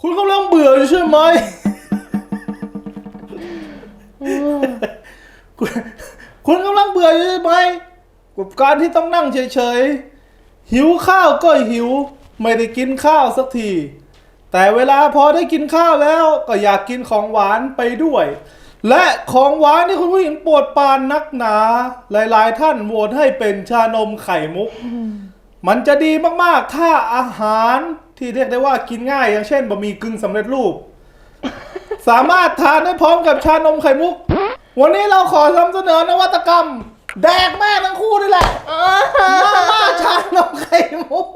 คุณกำลังเบื่ออยู่ใช่ไหมคุณกำลังเบื่ออยู่ใช่ไหมกับการที่ต้องนั่งเฉยๆ หิวข้าวก็หิว ไม่ได้กินข้าวสักที แต่เวลาพอได้กินข้าวแล้วก็อยากกินของหวานไปด้วย และของหวานที่คุณผู้หญิงปวดปานนักหนา หลายๆ ท่านโหวตให้เป็นชานมไข่มุก มันจะดีมากๆ ถ้าอาหารที่เรียกได้ว่ากินง่าย อย่างเช่นบะหมี่กึ่งสำเร็จรูป สามารถทานได้พร้อมกับชานมไข่มุก วันนี้เราขอนำเสนอนวัตกรรม แดกแม่ทั้งคู่นี่แหละมาม่าชานมไข่มุก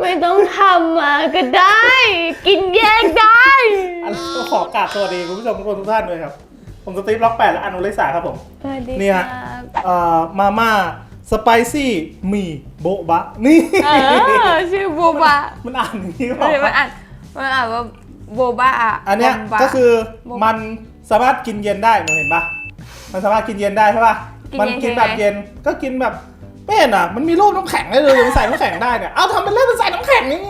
ไม่ต้องทำมาก็ได้ กินแยกได้ นนี้ขอกราบสวัสดีคุณผู้ชมทุกคนทุกท่านด้วยครับ ผมสตีฟล็อกแปดและอนุลิสาครับผม สวัสดีนี่ครัฮะบเอ่อมาม่าสไปซี่หมี่โบ๊ะบะนี่ เออชื่อโบบะมันอ่านอย่างนี้เปเดี๋ยวมันล่าอ่านมันอ่านว่าโบบะอะอันเนี้ยบมบะ ก็คือโบ๊ะมันสามารถกินเย็นได้หนูเห็นปะมันสามารถกินเย็นได้ใช่ปะกินมันเย็นกินยังไงแบบเย็นก็กินแบบไม่เห็นอะ มันมีรูปน้ำแข็งให้เลยมันใส่น้ำแข็งได้เนี่ยเอาทำเป็นเล่นเป็นใส่น้ำแข็งอย่างเงี้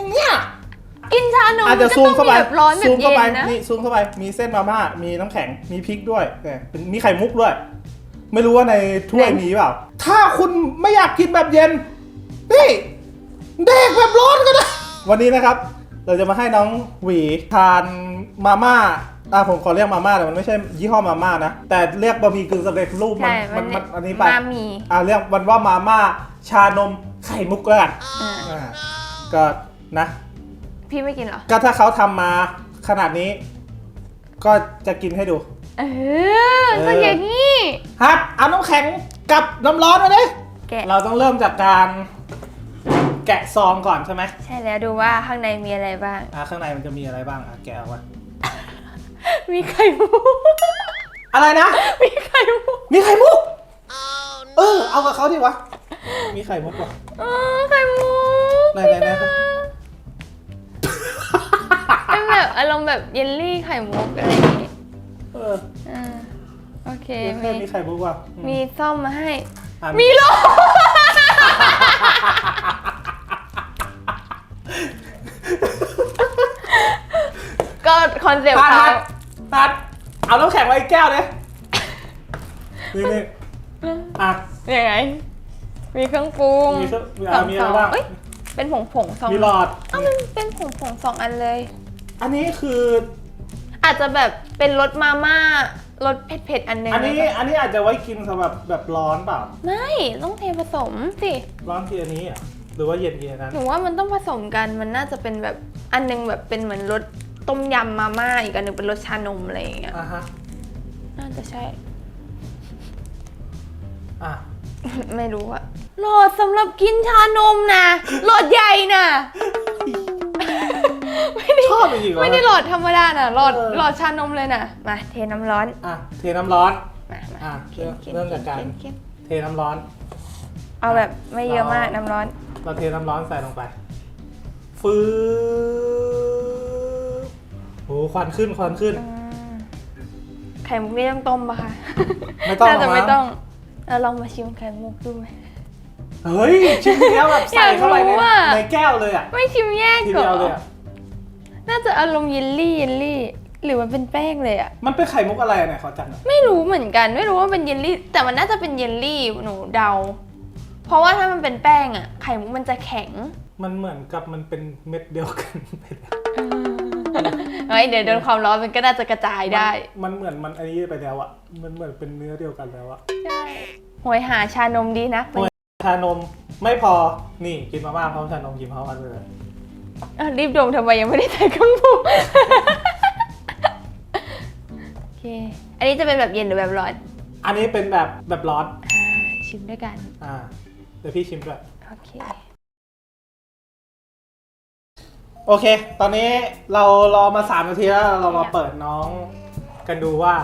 ยกิ นชานมอาจจะมันก็ซูมเข้าไปต้องแบบร้อนแบซูบมเย็เข้าไปนนะ นี่ซูมเข้าไปมีเส้นมาม่ามีน้ำแข็งมีพริกด้วยเนี่ยเป็นมีไข่มุกด้วย ไม่รู้ว่าในถ้วยมีเปล่า ถ้าคุณไม่อยากกินแบบเย็นนี่เด็กแบบร้อนก็ได้ วันนี้นะครับ เราจะมาให้น้องหวีทานมาม่าอะผมขอเรียกมาม่าแต่มันไม่ใช่ยี่ห้อมาม่านะแต่เรียกบะหมี่กึ่งสำเร็จรูปมันใช่มันมันอันนี้ไปมามีอะเรียกมันว่ามาม่าชานมไข่มุกแล้วกัน อ่า อ่าก็นะ พี่ไม่กินเหรอ ก็ถ้าเขาทำมาขนาดนี้ ก็จะกินให้ดู เออต้องอย่างนี้ฮัทเอาน้ำแข็งกับน้ำร้อนมาดิแกะเราต้องเริ่มจากการแกะซองก่อนใช่ไหมใช่แล้วดูว่าข้างในมีอะไรบ้าง อ่าข้างในมันจะมีอะไรบ้างอะแกะออกมามีไข่มุกอะไรนะ มีไข่มุกมีไข่มุก เออ เอากับเขาดิวะ มีไข่มุกว่ะ เออไข่มุกไหนไหนไหน เป็นแบบอารมณ์แบบเยลลี่ไข่มุกอะไรอย่างงี้เอออ่าโอเคแค่มีมีไข่มุกว่ะอืมีซ่อมมาให้ อะมีโลก็คอนเซปต์ตัดเขาตัดตัดเอาน้ำแข็งไว้อีกแก้วเนี่ยนี่นี่อะ ยังไง มีเครื่องปรุงมีเครื่องมีสองมีซอะไรองบ้าง เอ้ยเป็นผงผงๆสองมีหลอด เอ้ามันเป็นผงผงๆสองอันเลย อันนี้คือ อาจจะแบบเป็นรสมาม่ารสเผ็ดๆอันหนึงอันนี้แล้วก็อันนี้อาจจะไว้กินสำหรับแบบร้อนเปล่า ไม่ ต้องเทผสมสิ ร้อนกินอันนี้อะ หรือว่าเย็นกินอันนั้น หนูว่ามันต้องผสมกันมันน่าจะเป็นแบบอันหนึงแบบเป็นเหมือนรสต้มยำมาม่าอีกอันหนึงเป็นรสชานมอะไรอย่างเงี้ยอะฮะ น่าจะใช่ อะ ไม่รู้อะหลอดสำหรับกินชานมนะหลอดใหญ่นะ ไม่ได้ชอบจริงๆเหรอ ไม่ได้หลอดธรรมดานะหลอดเออ หลอดชานมเลยนะมาเทน้ำร้อน อะเทน้ำร้อน มามาอะเค็มเค็มเริ่มจากการเค็มเค็มเทน้ำร้อน เอาแบบไม่เยอะมากร้อนน้ำร้อน เราเทน้ำร้อนใส่ลงไปฟืบโหควันขึ้นควันขึ้นอืมไข่มุกนี่ต้องต้มปะคะไม่ต้องน่าจะหรอกมั้งไม่ต้องเราลองมาชิมไข่มุกดูไหม เฮ้ยชิ้นเดียวแบบใส่เข้าไปในอยากรู้อะ ในแก้วเลยอะไม่ชิมแยกทีก่อเดียวเลยอะ นน่าจะอารมณ์เยลลี่เยลลี่ หรือมันเป็นแป้งเลยอะมันเป็นไข่มุกอะไรอะไหนขอจังหน่อยไม่รู้เหมือนกัน ไม่รู้ว่าเป็นเยลลี่ แต่มันน่าจะเป็นเยลลี่หนูเดา เพราะว่าถ้ามันเป็นแป้งอะไข่มุกมันจะแข็งมันเหมือนกับมันเป็นเม็ดเดียวกันไปแล้วเฮ้ยเดี๋ยวโดนความร้อนมันก็น่าจะกระจายได้มันเหมือนมันอันนี้ไปแล้วอะมันเหมือนเป็นเนื้อเดียวกันแล้วอะใช่หวยหาชานมดีนะโอ้ยชานมไม่พอ นี่กินมาม่าพร้อมชานมกินพร้อมกันเลย อะรีบดมทำไมยังไม่ได้ใส่เครื่องปรุง โอเค อันนี้จะเป็นแบบเย็นหรือแบบร้อนอันนี้เป็นแบบแบบร้อนอ่าชิมด้วยกัน อ่าเดี๋ยวพี่ชิมด้วย โอเค โอเค ตอนนี้เรารอมาสามนาทีแล้วเรามาเปิดน้องกันดูว่า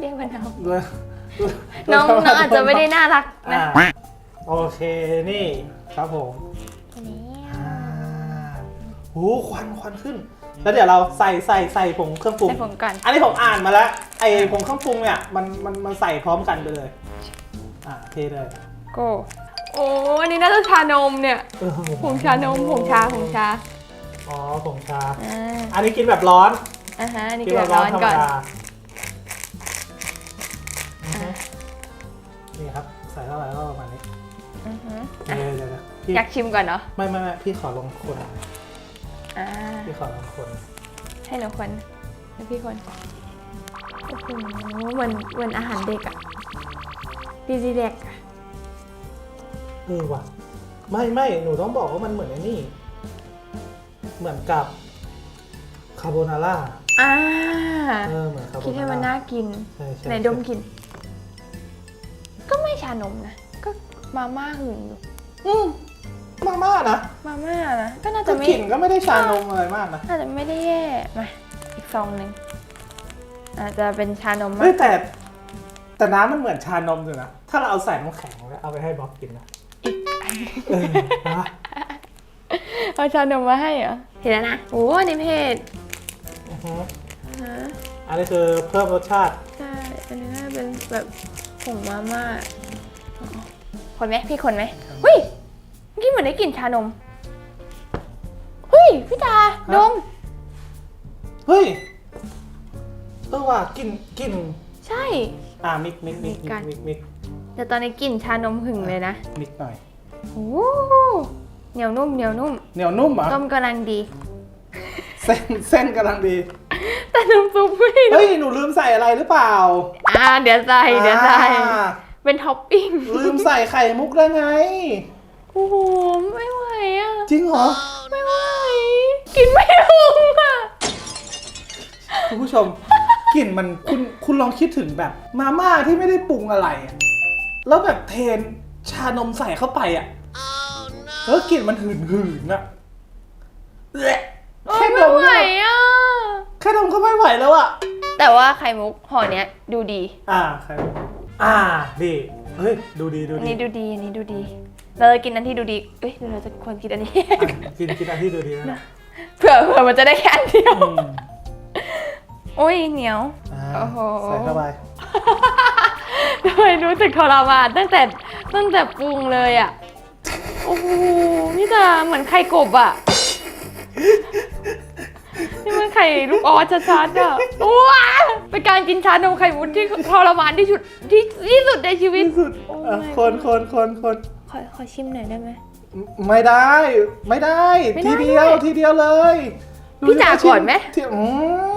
เรียกว่าน้องเรื่องน้องน้องอาจจะไม่ได้น่ารักนะ อ่าโอเคนี่ครับผมนี่อ่า โอ้ควันควันขึ้น แล้วเดี๋ยวเราใส่ใส่ใส่ผงเครื่องปรุง ใส่ผงก่อน อันนี้ผมอ่านมาแล้ว ไอ้ผงเครื่องปรุงเนี่ยมันมันมันใส่พร้อมกันไปเลย อะเทเลยโก้โอ้อันนี้น่าจะชานมเนี่ยเออผงชานมผงชาผงชาอ๋อผงชา อ่าอันนี้กินแบบร้อน อ่าฮะอันนี่กิกินแบแบบบร้อนธรรมก่อนดาอือฮึนี่ครับ ใส่เท่าไหร่ก็ประมาณนี้อือฮึเดี๋ยวเดี๋ยวเดี๋ยวพี่อยากชิมก่อนเนาะไม่ไม่ไม่พี่ขอลงคนอ่าพี่ขอลงคนให้หนูคนให้พี่คนโอ้โหเหมือนเหมือนอาหารเด็กอะดีดีเด็กอะเออว่ะ ไม่ไม่หนูต้องบอกว่ามันเหมือนไอ้นี่ เหมือนกับคาโบนาร่าอ่าเออเหมือนคาโบนาร่าคิดให้มันน่ากิน ใช่ใช่ไหนดมกลินก็ไม่ชานมนะ ก็มาม่าหึงอยู่อืม มาม่านะมาม่านะก็น่าก็จะไม่ กลิ่นก็ไม่ได้ชานมอะไรมากนะน่าจะไม่ได้แย่มาอีกซองหนึ่งอาจจะเป็นชานมมาเฮ้ยกแต่ แต่น้ำมันเหมือนชานมอยู่นะ ถ้าเราเอาใส่น้ำแข็งแล้วเอาไปให้บ๊อบกินนะอีกอันเออนะเอาชานมมาให้เหรอเห็นแล้วนะโอ้อันนี้เผ็ดอือฮึฮะอันนี้คือเพิ่มรสชาติ ใช่อันนี้น่าจะเป็นแบบผงมาม่าอ๋อคนไหมพี่คนไหมเฮ้ย เมื่อกี้เหมือนได้กลิ่นชานม เฮ้ย พี่ตาดม เฮ้ยเออว่ะกลิ่นกลิ่นใช่ อ่ามิกมิกมิกมิกกันมิกมิกแต่ตอนนี้กลิ่นชานมหึงเลยนะมิกหน่อยโอ้เหนียวนุ่มเหนียวนุ่มเหนียวนุ่มเหรอะต้มกำลังดี เส้นเส้นกำลังดี แต่น้ำซุปไม่เฮ้ยหนูลืมใส่อะไรหรือเปล่า อ่า เดี๋ยวใส่เดี๋ยวใส่ อ่าเป็นท็อปปิ้ง ลืมใส่ไข่มุกได้ไง โอ้โหไม่ไหวอะ จริงเหรอ ไม่ไหว กินไม่ลงอะ คุณผู้ชม กลิ่นมันคุณคุณลองคิดถึงแบบ มาม่าที่ไม่ได้ปรุงอะไรอะแล้วแบบเทนชานมใส่เข้าไปอะแล้วกลิ่นมันหืนหืนๆอะแหละโอ้แค่ยดไม่มไหวเนี่ยอะ แค่ดมก็ไม่ไหวแล้วอะ แต่ว่าไข่มุกห่อเนี้ยดูดี อ่าใครอ่าดีเฮ้ย ดูดีดูอันดี นี้ดูดี อันนี้ดูดี เราจะกินอันที่ดูดีเอ้ยเดี๋ยวเราจะควรกินอันนี้ อะ กินกินอันที่ดูดีนะเผื่อเผื่อมันจะได้แค่อันเดียว อืมโอ้ยเหนียว อ่าโอ้โห ใส่เข้าไปทำไมรู้สึกทรมานตั้งแต่ตั้งแต่ปรุงเลยอะ โอ้โหพี่ตาเหมือนไข่กบอะ นี่มันไข่ลูกออสชัดๆอะว้าเป็นการกินชานมไข่มุกที่ทรมานที่สุดที่ที่สุดในชีวิต ที่สุดโอ้อะ my คนคนคนคน ขอขอชิมหน่อยได้ไหม ไม่ได้ ไม่ได้ ไม่ได้ทีเดียวด้วยทีเดียวเลยพี่จ๋าก่อนไหม ที่อื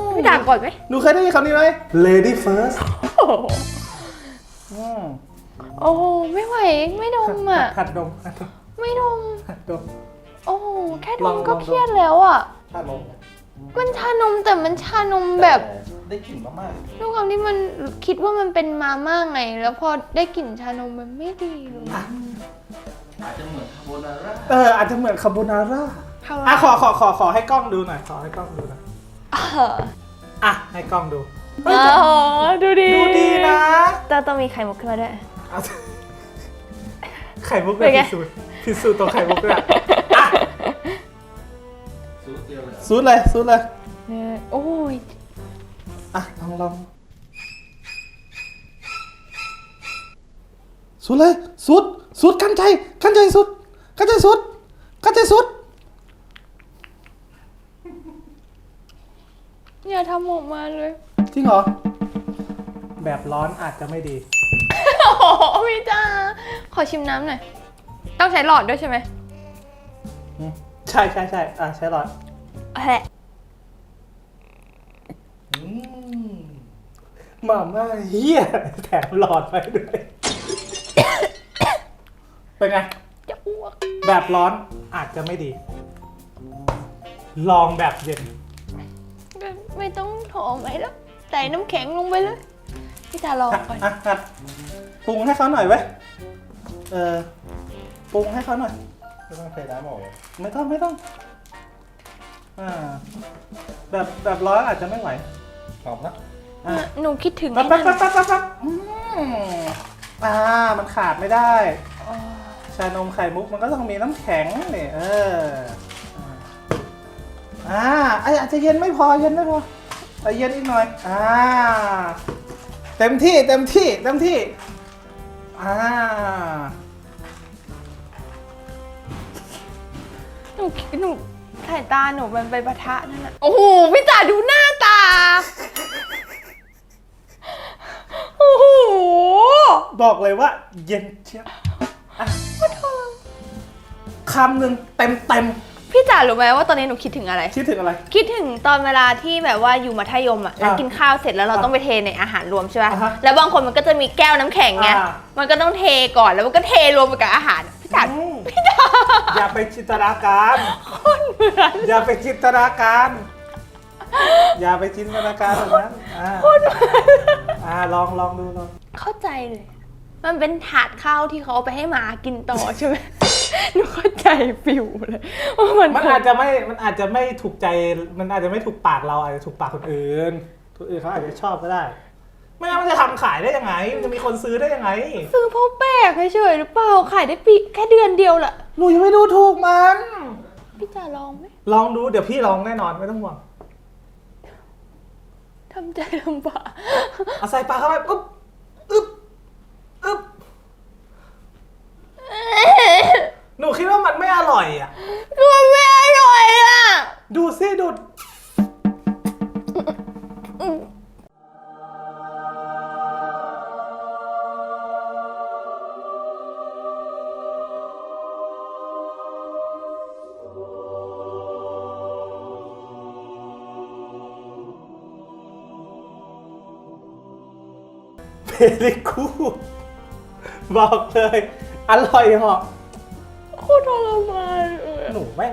มพี่ตาก่อนไหมหนูเคยได้ยินคำนี้ไหม lady first โอ้โหอืมโอ้โหไม่ไหวไม่ดมอะ หัดดมหัดดมไม่ดม หัดดม โอ้โหแค่ดลองมก็ลองดม เครียดแล้วอะ หัดดมมันชานมแต่มันชานมแบบ ได้กลิ่นมากด้วยความที่มันคิดว่ามันเป็นมาม่าไง แล้วพอได้กลิ่นชานมมันไม่ดีเลยอาจจะเหมือนคาโบนาร่าๆเอออาจจะเหมือนคาโบนาร่าเขาอะขอขอขอขอให้กล้องดูหน่อยขอให้กล้องดูหน่อยเอออะให้กล้องดูโอ้โหดูดีดูดีนะแต่ต้องมีไข่มุกขึ้นมาด้วย เอาไข่มุกเป็เลยนไง พิสูจน์พิสูจน์ตัวไข่มุกด้วยอะซูดเดียวเลยซูดเลยซูดเลยเนี่ยโอ้ย อะลองลองสุดเลย สุด สุด กันใจ กันใจสุด กันใจสุด กันใจสุด อย่าทำออกมาเลยจริงเหรอ แบบร้อนอาจจะไม่ดี โอ้โหพี่จ้าขอชิมน้ำหน่อย ต้องใช้หลอดด้วยใช่ไหมอืมใช่ใช่ใช่อะใช้หลอด แหละ อืม มาม่าเฮียแถมหลอดไปด้วยเป็นไง จะอ้วก แบบร้อนอาจจะไม่ดี ลองแบบเย็น ไม่ต้องถอไหมแล้วใส่น้ำแข็งลงไปเลย พี่ตาลองก่อนอะหัดปรุงให้เขาหน่อยไว้ย เออปรุงให้เขาหน่อย ไม่ต้องใช้น้ำออกเลยไม่ต้องไม่ต้องอ่าแบบแบบร้อนอาจจะไม่ไหว หอมนะอะ หนูคิดถึงแป๊บไอ้แป๊บนั่แป๊นบแป๊บแป๊บแป๊บอืมอ่า มันขาดไม่ได้ อ๋อชานมไข่มุกมันก็ต้องมีน้ำแข็งเนี่ยเออ อ่าไออาจจะเย็นไม่พอเย็นไม่พอไปเย็นอีกหน่อย อ่า เต็มที่เต็มที่เต็มที่ อ่า หนูหนูสายตาหนูมันไปปะทะนั่นน่ะโอ้โหพี่จ๋าดูหน้าตาโอ้โหบอกเลยว่าเย็นเชียบอะคำหนึ่งเต็มเต็มพี่จ๋ารู้ไหมว่าตอนนี้หนูคิดถึงอะไร ๆคิดถึงอะไร คิดถึงตอนเวลาที่แบบว่าอยู่มัธยมอะแล้วอะกินข้าวเสร็จแล้วเราอะต้องไปเทในอาหารรวมใช่ป่ะอะฮะแล้วบางคนมันก็จะมีแก้วน้ำแข็งไงอะมันก็ต้องเทก่อนแล้วมันก็เทรวมไปกับอาหารพี่จ๋าอืมอย่าไปจินตนาการ คนเหมือนอย่าไปจินตนาการ อย่าไปจินตนาการแบบนั้นอ่าอ่าลองลองดูลองเข้าใจเลย มันเป็นถาดข้าวที่เขาเอาไปให้หมากินต่อใช่ไหมหนูเข้าใจฟิวเลยว่ามันมันอาจจะไม่มันอาจจะไม่ถูกใจ มันอาจจะไม่ถูกปากเราอาจจะถูกปากคนอื่นคนอื่นเขาอาจจะชอบก็ได้ ไม่งั้นมันจะทำขายได้ยังไง มันจะมีคนซื้อได้ยังไง ซื้อเพราะแปลกเฉยๆหรือเปล่าขายได้ปีแค่เดือนเดียวแหละหนูยังไม่ดูถูกมัน พี่จ๋าลองไหมลองดูเดี๋ยวพี่ลองแน่นอนไม่ต้องห่วง ทำใจลำบากเอาใส่ปากเข้าไปอึ๊บอึ๊บอึ๊บหนูคิดว่ามันไม่อร่อยอะมันไม่อร่อยอะ ดูซิดู เพลิคูบอกเลย อร่อยเหรอโคตรทรมานเลยอะหนูแม่ง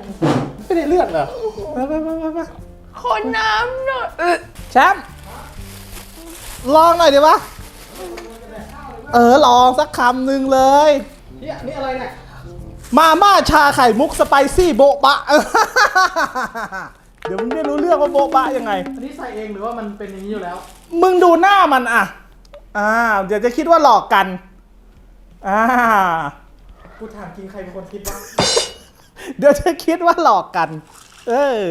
ไม่ได้เลือดเหรอไปไปไปไปไปขอน้ำหน่อยเออแชมป์ลองหน่อยดีวะเออลองสักคำหนึ่งเลยนี่นี่อะไรเนี่ยมาม่าชาไข่มุกสไปซี่โบะบะ เดี๋ยวมึงไม่รู้เรื่องว่าโบะบะยังไง อันนี้ใส่เองหรือว่ามันเป็นอย่างนี้อยู่แล้ว มึงดูหน้ามันอะ อ่า เดี๋ยวจะคิดว่าหลอกกัน อ่า กูถามจริงใครเป็นคนคิดว่าเดี๋ยวจะคิดว่าหลอกกัน เออ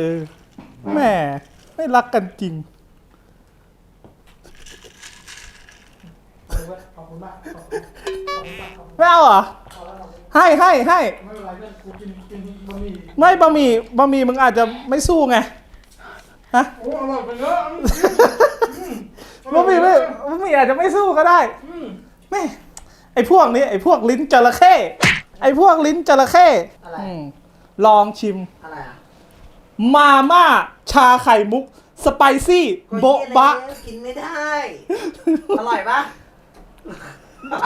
แหม่ไม่รักกันจริง ขอบคุณมากขอบคุณขอบคุณมากขอบคุณไม่เอาเหรอให้ให้ให้ไม่เป็นไรเพื่อนกูกินกินบะหมี่ไม่บะหมี่บะหมี่มึงอาจจะไม่สู้ไง ฮะ โอ้อร่อยไปเยอะบะหมี่ไม่ี่อาจจะไม่สู้ก็ได้แม่ไอ้พวกนี้ไอ้พวกลิ้นจระเข้ไอ้พวกลิ้นจระเข้อะไรอืมลองชิม อะไรอะมาม่าชาไข่มุก สไปซี่ โบะบะ กินไม่ได้ อร่อยปะ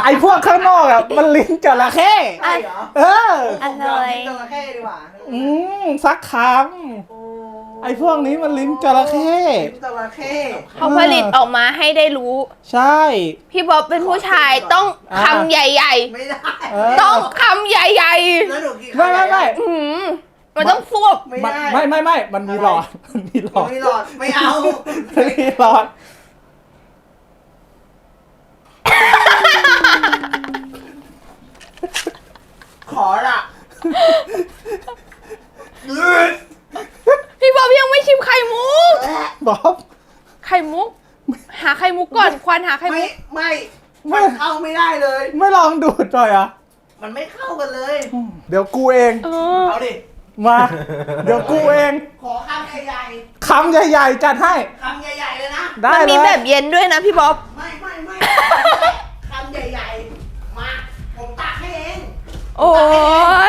ไอ้พวกข้างนอกอะมันลิ้นจระเข้ใช่เหรอเออ อร่อยจระเข้ดีกว่าอืมสักคโอ้ำ ไอ้พวกนี้มันลิ้นจระเข้ลิ้นจระเข้เขาผลิตออกมาให้ได้รู้ ใช่ พี่บ๊อบเป็นผู้ชายต้องอ่า คำใหญ่ไม่ได้เออ ๆ ต้องคำใหญ่แล้วหนูกินไม่ไม่ไม่ๆอื้อหือมันต้องฟวบไม่มันได้ไม่ไม่ไม่มันมีหลอดมันมีหลอดไม่หลอดไม่เอามันมีหลอด ขอละพี่บ๊ อบยังไม่ชิมไข่มุก บ๊อบไข่มุก หาไข่มุกก่อน ควานหาไข่ไม่มุกไม่ไม่มันเข้าไม่ได้เลย ไม่ลองดูดหน่อยเหรอะ มันไม่เข้ากันเลย เดี๋ยวกูเอง เออ เอาดิ มา เดี๋ยวกูเอง ขอคำใหญ่คำใหญ่ๆ จัดให้ ๆคำใหญ่ๆเลยนะ ได้มันเลมียแบบเย็นด้วยนะพี่บ๊อบ ไม่ไม่ไม่คำใหญ่ๆ มา ผมตักให้เอง โอ้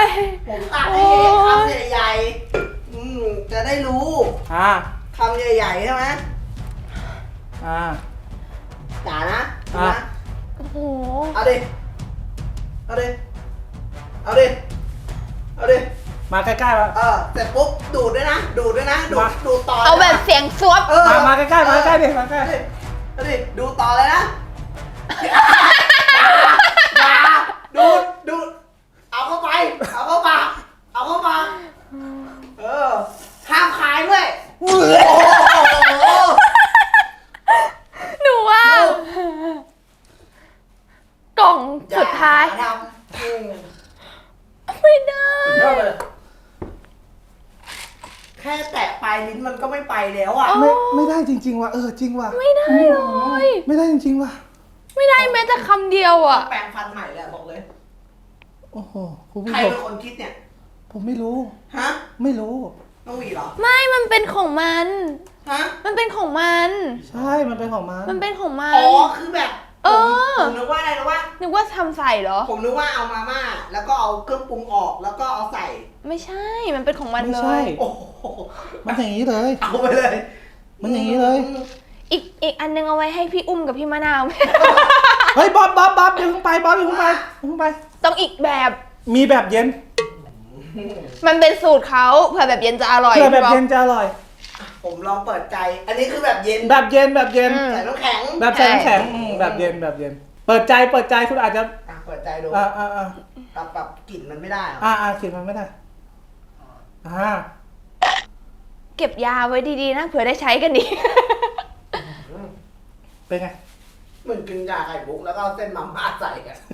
ย ผมตักให้เองโอ้ยคำใหญ่ๆอืม จะได้รู้อ่าคำใหญ่ๆใช่ไหมอ่า จ๋านะอะ นะ โอ้โห เอาดิ เอาดิ เอาดิ เอาดิ มาใกล้ๆมา เออเสร็จปุ๊บดูดด้วยนะ ดูดด้วยนะ ดูดมา ดูดต่อเอาแบบเสียงซวบ เออมามาใกล้ๆมาใกล้ๆดิมาใกล้ เอาดิเอาดิดูต่อเลยนะอย่าดูดดูดเอาเข้าไป เอาเข้าปากเอาเข้าปากเออ ห้ามขายด้วยโอ้โห หนูว่า กล่องสุดท้าย อย่ทำอืม ไม่ได้ สุดยอดเลย แค่แตะปลายลิ้นมันก็ไม่ไปแล้วอะ ไม่ไม่ได้จริง ๆว่ะเออจริงว่ะไม่ได้เลย ไม่ได้จริงๆว่ะไม่ได้แม้แต่คำเดียวอะ แปรงฟันใหม่เลยบอกเลย โอ้โหคุณผู้ใครชมเป็นคนคิดเนี่ย ผมไม่รู้ ฮะ ไม่รู้ น้องหวีเหรอ ไม่มันเป็นของมัน ฮะ มันเป็นของมัน ใช่มันเป็นของมันมันเป็นของมัอ๋นอคือแบบ เออผมผมนึกว่าอะไรนะว่า นึกว่าทำใส่เหรอ ผมนึกว่าเอามาม่า แล้วก็เอาเครื่องปรุงออกแล้วก็เอาใส่ ไม่ใช่ มันเป็นของมันไม่เลใช่ ย โอ้โหมันอย่างนี้เลย เอาไปเลยมันอย่างนี้เลย อีกอีกอันนึงเอาไว้ให้พี่อุ้มกับพี่มะนาว เฮ้ยบ๊อบบ๊อบบ๊อบอย่าเพิ่งไปบ๊อบอย่าเพิ่งไปอย่าเพิ่งไป ต้องอีกแบบ มีแบบเย็นมันเป็นสูตรเขาเผื่อแบบเย็นจะอร่อยเพื่อแบบพี่เย็นจะอร่อย ผมลองเปิดใจ อันนี้คือแบบเย็นแบบเย็นแบบเย็น อืม ใส่น้ำแข็งแบบใส่น้ำแข็งอืมแบบเย็นแบบเย็น เปิดใจเปิดใจคุณอาจจะอะเปิดใจดูอ่าอ่าอ่าปรับปรับกลิ่นมันไม่ได้เหรออ่าอ่าขีดมันไม่ได้อ่าเก็บยาไว้ดีๆนะเผื่อได้ใช้กันดี เป็นไง เหมือนกินยาไข่มุกแล้วก็เอาเส้นมาม่าใส่กันไ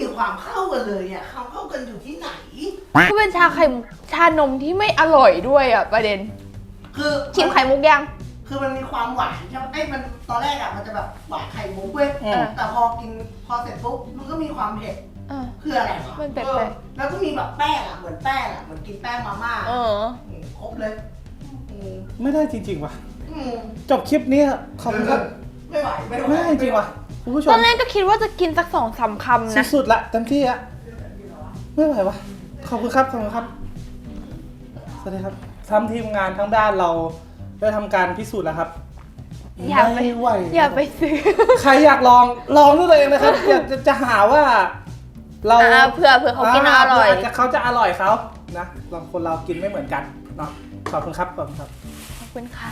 ม่ได้มีความเข้ากันเลยอะความเข้ากันอยู่ที่ไหน ก็เป็นชาไข่มุกชานมที่ไม่อร่อยด้วยอะประเด็น คือชิมไข่มุกยัง คือมันมีความหวานใช่ไหมไอ้มันตอนแรกอะมันจะแบบหวานไข่มุกเว้ยอืม แต่พอกินพอเสร็จปุ๊บมันก็มีความเผ็ดเออคืออะไรวะมันแปลกๆ เออแล้วก็มีแบบแป้งอะเหมือนแป้งอะเหมือนกินแป้งมาม่าเออ มครบเลยอืมไม่ได้จริงๆว่ะ อืมจบคลิปนี้ขอบคุณครับ ไม่ไหวไม่ไหว ไม่ได้จริงว่ะ คุณผู้ชตมอนแรกก็คิดว่าจะกินสักสองสามคำนะ สุดๆละเต็มที่อะไม่ไหววะขอบคุณครับขอบคุณครับสวัสดีครับทำทีมงานทั้งด้านเราได้ทำการพิสูจน์แล้วครับอย่าไปไม่ไหว อย่าไปซื้อใครอยากลองลองด้วยตัวเองนะครับอยากจะจะหาว่า เราอ่าเผื่อเผื่อเขากินอร่อยาจะเขาจะอร่อยเขานะลองคนเรากินไม่เหมือนกันเนาะขอบคุณครับขอบคุณครับขอบคุณค่ะ